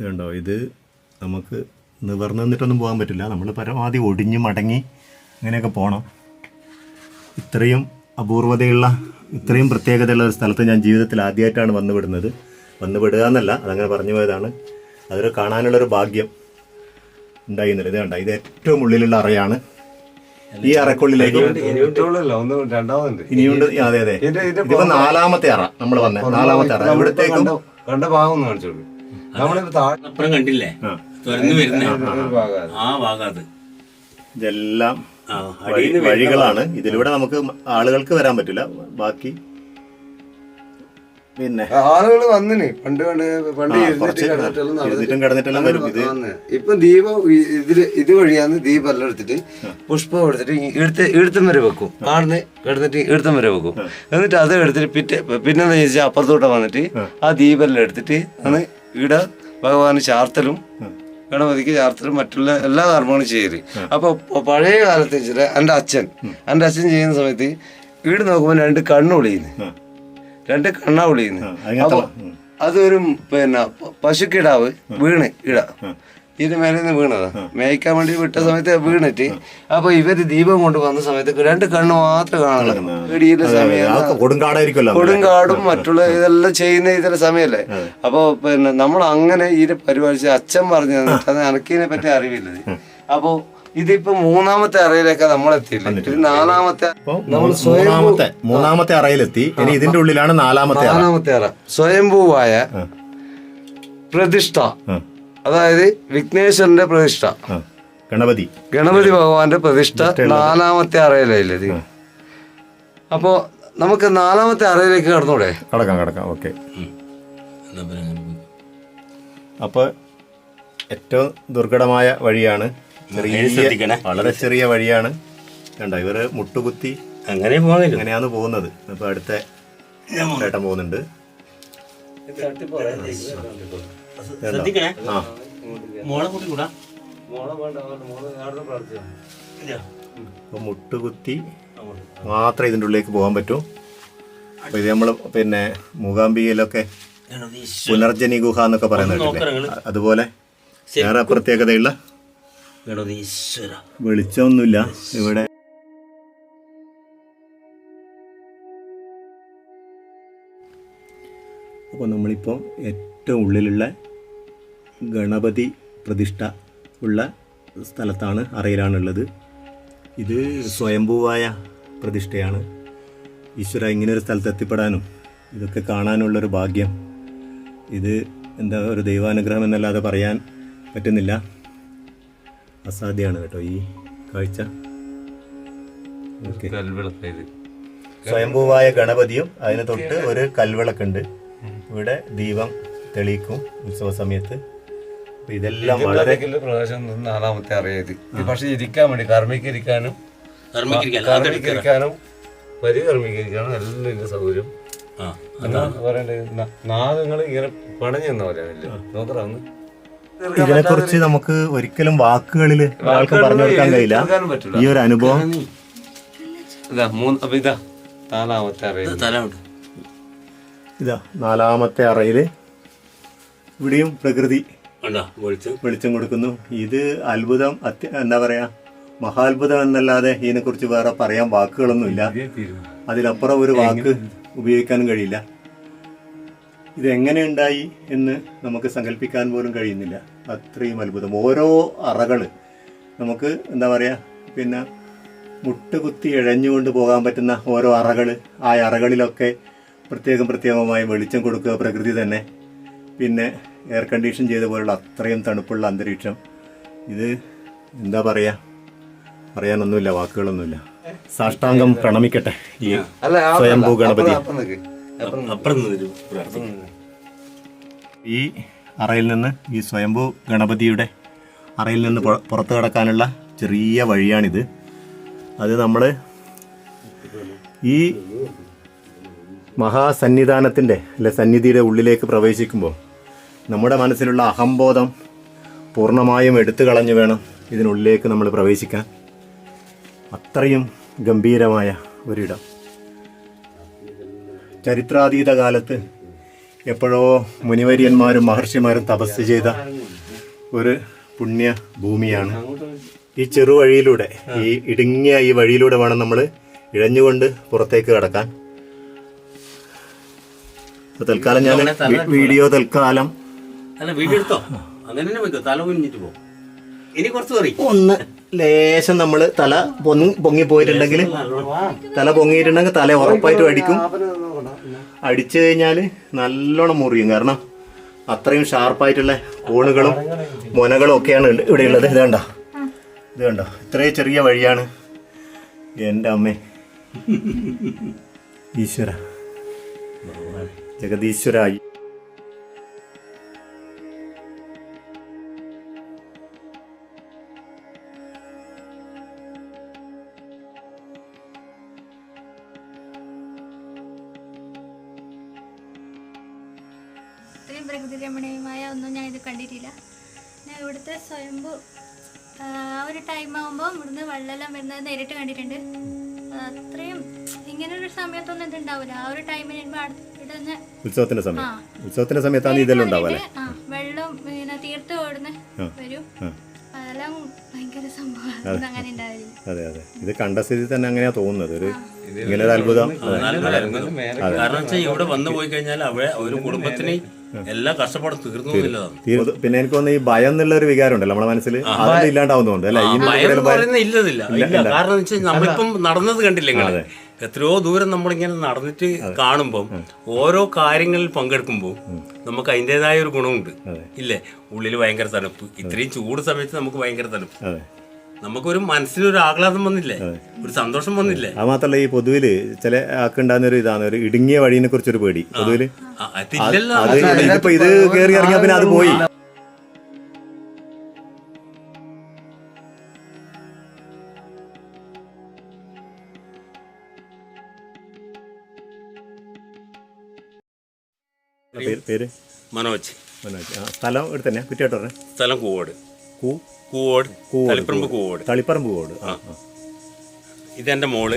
ഇത് കണ്ടോ ഇത് നമുക്ക് നിവർന്ന് നിന്നിട്ടൊന്നും പോകാൻ പറ്റില്ല. നമ്മൾ പരമാവധി ഒടിഞ്ഞു മടങ്ങി ഇങ്ങനെയൊക്കെ പോകണം ഇത്രയും അപൂർവതയുള്ള ഇത്രയും പ്രത്യേകതയുള്ള ഒരു സ്ഥലത്ത് ഞാൻ ജീവിതത്തിൽ ആദ്യമായിട്ടാണ് വന്നുവിടുന്നത്. വിടുന്നത് വന്നു വിടുക എന്നല്ല അതങ്ങനെ പറഞ്ഞു പോയതാണ്. അതൊരു കാണാനുള്ളൊരു ഭാഗ്യം ഉണ്ടായിരുന്നില്ല. ഇത് കണ്ട? ഇത് ഏറ്റവും ഉള്ളിലുള്ള അറയാണ്. ഈ അറക്കുള്ളിലേക്ക് ഇനിയുണ്ട് അതെ അതെ. ഇതിന്റെ നാലാമത്തെ അറ. നമ്മൾ വന്ന നാലാമത്തെ അറ. ഇവിടത്തേക്കും കണ്ട- ഭാഗം താഴെ അപ്പുറം കണ്ടില്ലേ? തുറന്നു വരുന്ന ആ ഭാഗത്ത് ഇതെല്ലാം വഴികളാണ്. ഇതിലൂടെ നമുക്ക് ആളുകൾക്ക് വരാൻ പറ്റില്ല. ബാക്കി പിന്നെ ആളുകൾ വന്നിന്. പണ്ട് പണ്ട് പണ്ട് ഇരുന്നിട്ട് കിടന്നിട്ടെല്ലാം വരും ഇത്. ഇപ്പൊ ദീപം ഇതിൽ ഇത് വഴിയാന്ന് ദീപം എല്ലാം എടുത്തിട്ട് പുഷ്പം എടുത്തിട്ട് എടുത്ത് എടുത്തും വരെ വെക്കും. ആടുന്ന് കിടന്നിട്ട് എടുത്തും വരെ വെക്കും. എന്നിട്ട് അത് എടുത്തിട്ട് പിറ്റേ പിന്നെന്താ ചോദിച്ചാൽ അപ്പുറത്തോട്ട് വന്നിട്ട് ആ. ദീപെല്ലാം എടുത്തിട്ട് അന്ന് ഇവിടെ ഭഗവാന് ചാർത്തലും ഗണപതിക്ക് ചാർത്തലും മറ്റുള്ള എല്ലാ കർമ്മങ്ങളും ചെയ്യൽ. അപ്പൊ പഴയ കാലത്ത് വെച്ചിട്ട് എന്റെ അച്ഛൻ എന്റെ അച്ഛൻ ചെയ്യുന്ന സമയത്ത് ഈട് നോക്കുമ്പോൾ രണ്ട് കണ്ണ് ഒളിയുന്നു. രണ്ട് കണ്ണ ഒളിയുന്നു. അപ്പൊ അതൊരു പിന്നെ പശുക്കിടാവ് വീണ് ഇട ഇതിന് മേലെ നിന്ന് വീണതാ. മേയ്ക്കാൻ വേണ്ടി വിട്ട സമയത്ത് വീണിട്ട്. അപ്പൊ ഇവർ ദീപം കൊണ്ട് വന്ന സമയത്ത് രണ്ട് കണ്ണ് മാത്രം കാണുള്ളൂ ഇടിയുടെ സമയം കൊടുങ്കാടും മറ്റുള്ള ഇതെല്ലാം ചെയ്യുന്ന ഇതിന്റെ സമയല്ലേ അപ്പൊ പിന്നെ നമ്മൾ അങ്ങനെ ഇതിനെ പരിപാലിച്ച് അച്ഛൻ പറഞ്ഞു തന്നിട്ട് അത് അനക്കിനെ പറ്റി അറിവില്ലത് അപ്പൊ ഇതിപ്പോ മൂന്നാമത്തെ അറയിലേക്ക് നമ്മൾ എത്തിയില്ല ഇത് നാലാമത്തെ നമ്മൾ മൂന്നാമത്തെ മൂന്നാമത്തെ അറയിലെത്തി. ഇനി ഇതിന്റെ ഉള്ളിലാണ് നാലാമത്തെ അറ. നാലാമത്തെ അറ. സ്വയംഭൂവായ പ്രതിഷ്ഠ. അതായത് വിഘ്നേശ്വരന്റെ പ്രതിഷ്ഠ. ഗണപതി. ഗണപതി ഭഗവാന്റെ പ്രതിഷ്ഠ നാലാമത്തെ അറയിലത് അപ്പോ നമുക്ക് നാലാമത്തെ അറയിലേക്ക് കടന്നൂടെ? കടക്കാം കടക്കാം. ഓക്കെ. അപ്പൊ ഏറ്റവും ദുർഘടമായ വഴിയാണ് ചെറിയ. വളരെ ചെറിയ വഴിയാണ്. കണ്ട ഇവർ മുട്ടുകുത്തി അങ്ങനെ അങ്ങനെയാണ് പോകുന്നത്. അപ്പൊ അടുത്ത ചേട്ടൻ പോകുന്നുണ്ട്. ശ്രദ്ധിക്കണേ. ആ. മോളെ കൂട്ടി കൂടാ അപ്പൊ മുട്ടുകുത്തി മാത്രമേ ഇതിന്റെ ഉള്ളിലേക്ക് പോകാൻ പറ്റൂ. അപ്പൊ ഇത് നമ്മൾ പിന്നെ മൂകാംബികയിലൊക്കെ പുനർജനി ഗുഹ എന്നൊക്കെ പറയുന്നത് അതുപോലെ വേറെ പ്രത്യേകതയുള്ള ഗണതീശ്വര വെളിച്ചമൊന്നുമില്ല. ഇവിടെ അപ്പോൾ നമ്മളിപ്പോൾ ഏറ്റവും ഉള്ളിലുള്ള ഗണപതി പ്രതിഷ്ഠ ഉള്ള സ്ഥലത്താണ് അറയിലാണുള്ളത്. ഇത് സ്വയംഭൂവായ പ്രതിഷ്ഠയാണ്. ഈശ്വര ഇങ്ങനെ ഒരു സ്ഥലത്ത് എത്തിപ്പെടാനും ഇതൊക്കെ കാണാനുള്ളൊരു ഭാഗ്യം. ഇത് എന്താ ഒരു ദൈവാനുഗ്രഹം എന്നല്ലാതെ പറയാൻ പറ്റുന്നില്ല. അസാധ്യമാണ് കേട്ടോ ഈ കാഴ്ച. സ്വയംഭൂവായ ഗണപതിയും അതിന് തൊട്ട് ഒരു കൽവിളക്കുണ്ട്. ഇവിടെ ദീപം തെളിയിക്കും ഉത്സവ സമയത്ത്. ഇതെല്ലാം വളരെ പ്രദേശം നിന്ന് നാലാമത്തെ അറിയത്. പക്ഷെ ഇരിക്കാൻ വേണ്ടി കർമ്മിക്കിരിക്കാനും കർമ്മിക്കരിക്കാനും പരികർമ്മിക്കരിക്കാനും എല്ലാം ഇതിന്റെ സൗകര്യം. ഇതിനെ കുറിച്ച് പറയണ്ടത് നാഗങ്ങൾ ഇങ്ങനെ പണഞ്ഞു തന്ന നോക്കറാന്ന് ഇതിനെക്കുറിച്ച് നമുക്ക് ഒരിക്കലും വാക്കുകളിൽ ആൾക്ക് പറഞ്ഞു കൊടുക്കാൻ കഴിയില്ല. പറ്റില്ല ഈ ഒരു അനുഭവം. ഇതാ മൂന്ന് അപ്പൊ ഇതാ നാലാമത്തെ അറിയത് തല ഉണ്ട് ഇതാ നാലാമത്തെ അറയിൽ ഇവിടെയും പ്രകൃതി വിളിച്ചു. വെളിച്ചം കൊടുക്കുന്നു. ഇത് അത്ഭുതം അത്യ എന്താ പറയാ മഹാത്ഭുതം എന്നല്ലാതെ ഇതിനെക്കുറിച്ച് വേറെ പറയാൻ വാക്കുകളൊന്നുമില്ല. അതിലപ്പുറം ഒരു വാക്ക് ഉപയോഗിക്കാനും കഴിയില്ല. ഇത് എങ്ങനെ ഉണ്ടായി എന്ന് നമുക്ക് സങ്കല്പിക്കാൻ പോലും കഴിയുന്നില്ല. അത്രയും അത്ഭുതം. ഓരോ അറകൾ നമുക്ക് എന്താ പറയാ പിന്നെ മുട്ടുകുത്തി ഇഴഞ്ഞുകൊണ്ട് പോകാൻ പറ്റുന്ന ഓരോ അറകൾ ആ അറകളിലൊക്കെ പ്രത്യേകം പ്രത്യേകമായി വെളിച്ചം കൊടുക്കുക പ്രകൃതി തന്നെ. പിന്നെ എയർ കണ്ടീഷൻ ചെയ്ത പോലുള്ള അത്രയും തണുപ്പുള്ള അന്തരീക്ഷം. ഇത് എന്താ പറയുക പറയാനൊന്നുമില്ല വാക്കുകളൊന്നുമില്ല. സാഷ്ടാംഗം പ്രണമിക്കട്ടെ ഈ അല്ല സ്വയംഭൂ ഗണപതി ഈ അറയിൽ നിന്ന് ഈ സ്വയംഭൂ ഗണപതിയുടെ അറയിൽ നിന്ന് പുറ- പുറത്ത് കടക്കാനുള്ള ചെറിയ വഴിയാണിത്. അത് നമ്മൾ ഈ മഹാസന്നിധാനത്തിന്റെ അല്ലെ സന്നിധിയുടെ ഉള്ളിലേക്ക് പ്രവേശിക്കുമ്പോൾ നമ്മുടെ മനസ്സിലുള്ള അഹംബോധം പൂർണമായും എടുത്തു കളഞ്ഞു വേണം ഇതിനുള്ളിലേക്ക് നമ്മൾ പ്രവേശിക്കാൻ. അത്രയും ഗംഭീരമായ ഒരിടം. ചരിത്രാതീത കാലത്ത് എപ്പോഴോ മുനിവര്യന്മാരും മഹർഷിമാരും തപസ് ചെയ്ത ഒരു പുണ്യ ഭൂമിയാണ്. ഈ ചെറുവഴിയിലൂടെ ഈ ഇടുങ്ങിയ ഈ വഴിയിലൂടെ വേണം നമ്മൾ ഇഴഞ്ഞുകൊണ്ട് പുറത്തേക്ക് കടക്കാൻ. അപ്പൊ തൽക്കാലം ഞാൻ വീഡിയോ തൽക്കാലം. അല്ല വീഡിയോ എടുത്തോ? അങ്ങനെ തന്നെ വെക്കോ തല കുഞ്ഞിട്ട് പോ. ഇനി കുറച്ച് പറയും. ഒന്ന് ലേശം നമ്മൾ തല പൊങ്ങി പൊങ്ങി പോയിട്ടുണ്ടെങ്കിൽ തല പൊങ്ങിയിട്ടുണ്ടെങ്കിൽ തല ഉറപ്പായിട്ടും അടിക്കും. അടിച്ചു കഴിഞ്ഞാൽ നല്ലോണം മുറിയും. കാരണം അത്രയും ഷാർപ്പായിട്ടുള്ള കോണുകളും മുനകളും ഒക്കെയാണ് ഇവിടെ ഉള്ളത്. ഇത് കണ്ടോ? ഇത് കണ്ടോ? ഇത്രയും ചെറിയ വഴിയാണ് എന്റെ അമ്മേ. ഈശ്വര. ജഗദീശ്വരായി. ഇത്രയും പ്രകൃതി രമണീയമായ ഒന്നും ഞാൻ ഇത് കണ്ടിട്ടില്ല. ഞാൻ ഇവിടുത്തെ സ്വയംഭു ആ ഒരു ടൈം ആകുമ്പോൾ ഇവിടുന്ന് വെള്ളമെല്ലാം വരുന്നത് നേരിട്ട് കണ്ടിട്ടുണ്ട്. അത് അത്രയും ഇങ്ങനൊരു സമയത്തൊന്നും ഇതുണ്ടാവില്ല ആ ഒരു ടൈമിന് ഉത്സവത്തിന്റെ സമയം. ഉത്സവത്തിന്റെ സമയത്താണ് ഇതെല്ലാം ഉണ്ടാവുക അല്ലേ? ആ വെള്ളം ഇങ്ങനെ തീർത്ത് ഓടുന്ന വരും. അതെല്ലാം ഭയങ്കര സംഭവം അങ്ങനെ ഉണ്ടാവില്ല. അതെ അതെ. ഇത് കണ്ട സ്ഥിതി തന്നെ അങ്ങനെയാ തോന്നുന്നത്. ഒരു ഇങ്ങനെ ഒരു അത്ഭുതം. അതെ. കാരണം വെച്ചാൽ ഇവിടെ വന്നു പോയി കഴിഞ്ഞാൽ അവിടെ ഒരു കുടുംബത്തിന് എല്ലാ കഷ്ടപ്പാടും തീർന്നു പിന്നെ എനിക്ക് തോന്നുന്നു ഈ ഭയം എന്നുള്ള ഒരു വികാരം ഉണ്ടല്ലോ നമ്മുടെ മനസ്സിൽ അതൊന്നും ഇല്ലാണ്ടാവുന്നുണ്ട് അല്ലെ? ഇല്ലതില്ല. ഇല്ല കാരണം വെച്ചാൽ നമ്മളിപ്പം നടന്നത് കണ്ടില്ല എത്രയോ ദൂരം നമ്മളിങ്ങനെ നടന്നിട്ട് കാണുമ്പം ഓരോ കാര്യങ്ങളിൽ പങ്കെടുക്കുമ്പോൾ നമുക്ക് അതിന്റെതായ ഒരു ഗുണമുണ്ട്. ഇല്ലേ? ഉള്ളിൽ ഭയങ്കര തണുപ്പ്. ഇത്രയും ചൂട് സമയത്ത് നമുക്ക് ഭയങ്കര തണുപ്പ്. അതെ. നമുക്കൊരു മനസ്സിലൊരു ആഹ്ലാദം വന്നില്ലേ? ഒരു സന്തോഷം വന്നില്ലേ? അത് മാത്രല്ല ഈ പൊതുവിൽ ചില ആക്കുണ്ടാകുന്ന ഒരു ഇതാണ് ഒരു ഇടുങ്ങിയ വഴിനെ കുറിച്ചൊരു പേടി. പൊതുവിൽ അത് ഇതിപ്പോ ഇത് കേറി ഇറങ്ങിയ പിന്നെ അത് പോയി. പേര്? പേര്? മനോജ്. മനോജ്. ആ സ്ഥലം എടുത്തന്നെ തന്നെയാ കുറ്റിയാട്ടോറെ സ്ഥലം കൂവോട്. കൂവോട്. കൂവോട്, തളിപ്പറമ്പ് കൂവോട്. തളിപ്പറമ്പ് കോട് ആ ഇതെന്റെ മോൾ.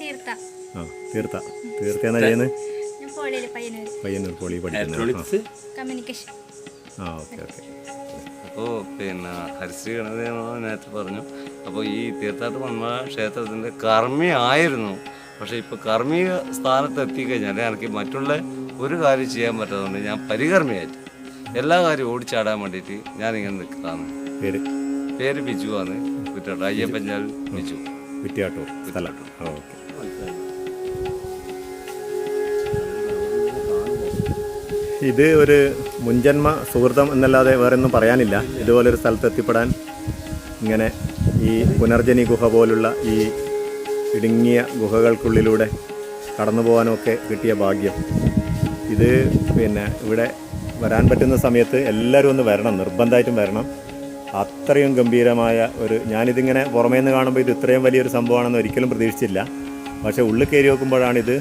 തീർത്ത. ആ തീർത്ത. എന്നാ ചെയ്യുന്നത് പയ്യന്നൂർ കോളി പഠിക്കുന്നത് ആ. Okay okay. അപ്പോൾ പിന്നെ ഹരിശ്രീ ഗണപതി നേരത്തെ പറഞ്ഞു. അപ്പോൾ ഈ തീർത്ഥാടന പന്മ ക്ഷേത്രത്തിന്റെ കർമ്മി ആയിരുന്നു. പക്ഷേ ഇപ്പോൾ കർമ്മിക സ്ഥാനത്ത് എത്തിക്കഴിഞ്ഞാൽ എനിക്ക് മറ്റുള്ള ഒരു കാര്യം ചെയ്യാൻ പറ്റാത്തതുകൊണ്ട് ഞാൻ പരികർമ്മിയായിട്ട് എല്ലാ കാര്യവും ഓടിച്ചാടാൻ വേണ്ടിയിട്ട് ഞാനിങ്ങനെ നിൽക്കുന്നതാണ്. പേര്? പേര് ബിജു ആണ്. കുറ്റോട്ട് അയ്യപ്പഞ്ഞാൽ ബിജു. കുറ്റിയാട്ടൂർ സ്ഥലം? ഓക്കെ. ഇത് ഒരു മുൻജന്മ സുഹൃതം എന്നല്ലാതെ വേറെ ഒന്നും പറയാനില്ല ഇതുപോലൊരു സ്ഥലത്ത് എത്തിപ്പെടാൻ ഇങ്ങനെ ഈ പുനർജനി ഗുഹ പോലുള്ള ഈ ഇടുങ്ങിയ ഗുഹകൾക്കുള്ളിലൂടെ കടന്നു പോകാനൊക്കെ കിട്ടിയ ഭാഗ്യം. ഇത് പിന്നെ ഇവിടെ വരാൻ പറ്റുന്ന സമയത്ത് എല്ലാവരും ഒന്ന് വരണം നിർബന്ധമായിട്ടും വരണം. അത്രയും ഗംഭീരമായ ഒരു ഞാനിതിങ്ങനെ പുറമേ നിന്ന് കാണുമ്പോൾ ഇത് ഇത്രയും വലിയൊരു സംഭവമാണെന്ന് ഒരിക്കലും പ്രതീക്ഷിച്ചില്ല. പക്ഷേ ഉള്ളിൽ കയറി നോക്കുമ്പോഴാണിത്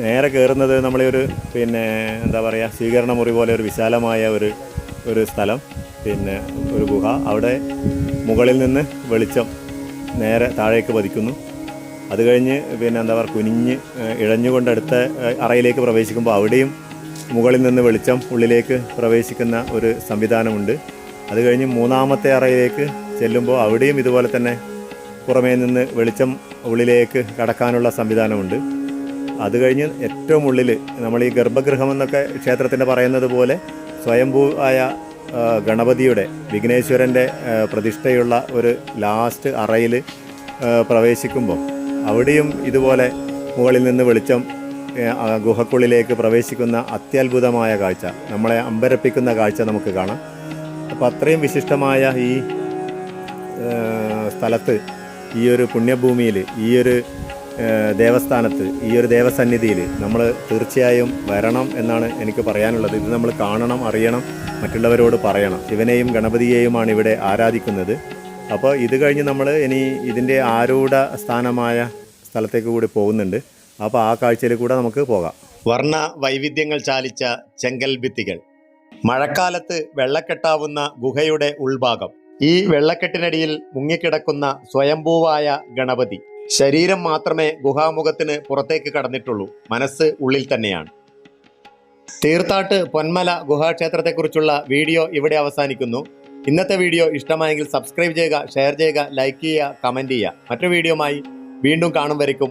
നേരെ കയറുന്നത് നമ്മളെ ഒരു പിന്നെ എന്താ പറയുക സ്വീകരണ മുറി പോലെ ഒരു വിശാലമായ ഒരു ഒരു സ്ഥലം. പിന്നെ ഒരു ഗുഹ. അവിടെ മുകളിൽ നിന്ന് വെളിച്ചം നേരെ താഴേക്ക് പതിക്കുന്നു. അത് കഴിഞ്ഞ് പിന്നെ എന്താ പറയുക കുനിഞ്ഞ് ഇഴഞ്ഞുകൊണ്ട് അടുത്ത അറയിലേക്ക് പ്രവേശിക്കുമ്പോൾ അവിടെയും മുകളിൽ നിന്ന് വെളിച്ചം ഉള്ളിലേക്ക് പ്രവേശിക്കുന്ന ഒരു സംവിധാനമുണ്ട്. അത് കഴിഞ്ഞ് മൂന്നാമത്തെ അറയിലേക്ക് ചെല്ലുമ്പോൾ അവിടെയും ഇതുപോലെ തന്നെ പുറമേ നിന്ന് വെളിച്ചം ഉള്ളിലേക്ക് കടക്കാനുള്ള സംവിധാനമുണ്ട്. അത് കഴിഞ്ഞ് ഏറ്റവും ഉള്ളിൽ നമ്മൾ ഈ ഗർഭഗൃഹം എന്നൊക്കെ ക്ഷേത്രത്തിന്റെ പറയുന്നത് പോലെ സ്വയംഭൂ ആയ ഗണപതിയുടെ വിഘ്നേശ്വരന്റെ പ്രതിഷ്ഠയുള്ള ഒരു ലാസ്റ്റ് അറയിൽ പ്രവേശിക്കുമ്പോൾ അവിടെയും ഇതുപോലെ മുകളിൽ നിന്ന് വെളിച്ചം ഗുഹക്കുള്ളിലേക്ക് പ്രവേശിക്കുന്ന അത്യത്ഭുതമായ കാഴ്ച നമ്മളെ അമ്പരപ്പിക്കുന്ന കാഴ്ച നമുക്ക് കാണാം. അപ്പോൾ അത്രയും വിശിഷ്ടമായ ഈ സ്ഥലത്ത് ഈ ഒരു പുണ്യഭൂമിയിൽ ഈ ഒരു ദേവസ്ഥാനത്ത് ഈ ഒരു ദേവസന്നിധിയിൽ നമ്മൾ തീർച്ചയായും വരണം എന്നാണ് എനിക്ക് പറയാനുള്ളത്. ഇത് നമ്മൾ കാണണം അറിയണം മറ്റുള്ളവരോട് പറയണം. ശിവനെയും ഗണപതിയെയുമാണ് ഇവിടെ ആരാധിക്കുന്നത്. അപ്പോൾ ഇത് കഴിഞ്ഞ് നമ്മൾ ഇനി ഇതിന്റെ ആരൂഢ സ്ഥാനമായ സ്ഥലത്തേക്ക് കൂടി പോകുന്നുണ്ട്. അപ്പോൾ ആ കാഴ്ചയിൽ കൂടെ നമുക്ക് പോകാം. വർണ വൈവിധ്യങ്ങൾ ചാലിച്ച ചെങ്കൽ ഭിത്തികൾ. മഴക്കാലത്ത് വെള്ളക്കെട്ടാവുന്ന ഗുഹയുടെ ഉൾഭാഗം. ഈ വെള്ളക്കെട്ടിനടിയിൽ മുങ്ങിക്കിടക്കുന്ന സ്വയംഭൂവായ ഗണപതി. ശരീരം മാത്രമേ ഗുഹാമുഖത്തിന് പുറത്തേക്ക് കടന്നിട്ടുള്ളൂ. മനസ്സ് ഉള്ളിൽ തന്നെയാണ്. തീർത്താട്ട് പൊന്മല ഗുഹാക്ഷേത്രത്തെക്കുറിച്ചുള്ള വീഡിയോ ഇവിടെ അവസാനിക്കുന്നു. ഇന്നത്തെ വീഡിയോ ഇഷ്ടമായെങ്കിൽ സബ്സ്ക്രൈബ് ചെയ്യുക ഷെയർ ചെയ്യുക ലൈക്ക് ചെയ്യുക കമന്റ് ചെയ്യുക. മറ്റൊരു വീഡിയോമായി വീണ്ടും കാണും വരയ്ക്കും.